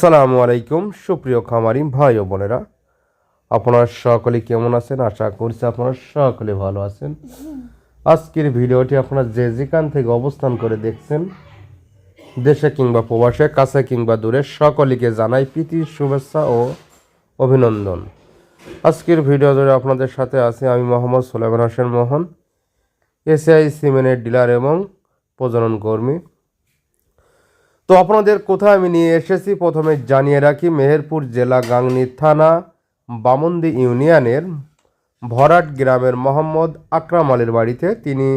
আসসালামু আলাইকুম, সুপ্রিয় খামারি ভাই ও বোনেরা। আপনারা সকলে কেমন আছেন? আশা করছি আপনারা সকলে ভালো আছেন। আজকের ভিডিওটি আপনারা যে যেখান থেকে অবস্থান করে দেখছেন, দেশে কিংবা প্রবাসে, কাছে কিংবা দূরে, সকলকে জানাই প্রীতির শুভেচ্ছা ও অভিনন্দন। আজকের ভিডিও ধরে আপনাদের সাথে আছি আমি মোহাম্মদ সোলেমান হোসেন মোহন, এসআই সিমেন্টের ডিলার এবং প্রজনন কর্মী। তো আপনাদের কোথায় আমি নিয়ে এসেছি? প্রথমে জানিয়ে রাখি, মেহেরপুর জেলা গাংনী থানা, বামন্দি ইউনিয়নের ভরাট গ্রামের মোহাম্মদ আকরাম আলীর বাড়িতে। তিনি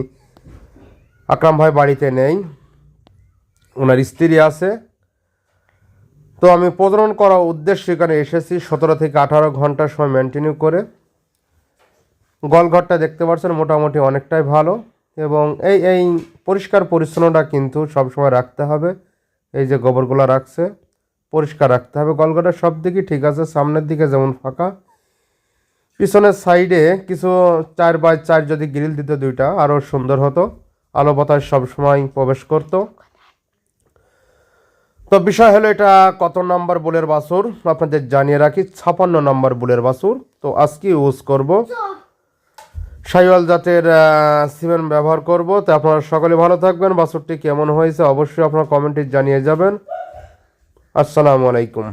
আকরাম ভাই বাড়িতে নেই ওনার স্ত্রী আছে। তো আমি প্রজনন করার উদ্দেশ্যে এখানে এসেছি। সতেরো থেকে আঠারো ঘণ্টার সময় মেনটেনিউ করে। গলঘরটা দেখতে পাচ্ছেন, মোটামুটি অনেকটাই ভালো। এবং এই এই পরিষ্কার পরিচ্ছন্নতা কিন্তু সবসময় রাখতে হবে। এই যে গোবরগুলো রাখছে, পরিষ্কার রাখতে হবে। গলঘরটা সব দিকই ঠিক আছে, সামনের দিকে যেমন ফাঁকা। পিছনের সাইডে কিছু চার বাই চার যদি গ্রিল দিত দুইটা আরও সুন্দর হতো। আলো বাতাস সবসময় প্রবেশ করতো। তো বিষয় হলো এটা, কত নাম্বার বুলের বাসুর? আপনাদের জানিয়ে রাখি, ছাপান্ন নাম্বার বুলের বাসুর। তো আজকে ইউজ করব। সাইওয়াল জাতের সিমেন্ট ব্যবহার করব। তো আপনারা সকলে ভালো থাকবেন। বাসুরটি কেমন হয়েছে অবশ্যই আপনারা কমেন্টে জানিয়ে যাবেন। আসসালামু আলাইকুম।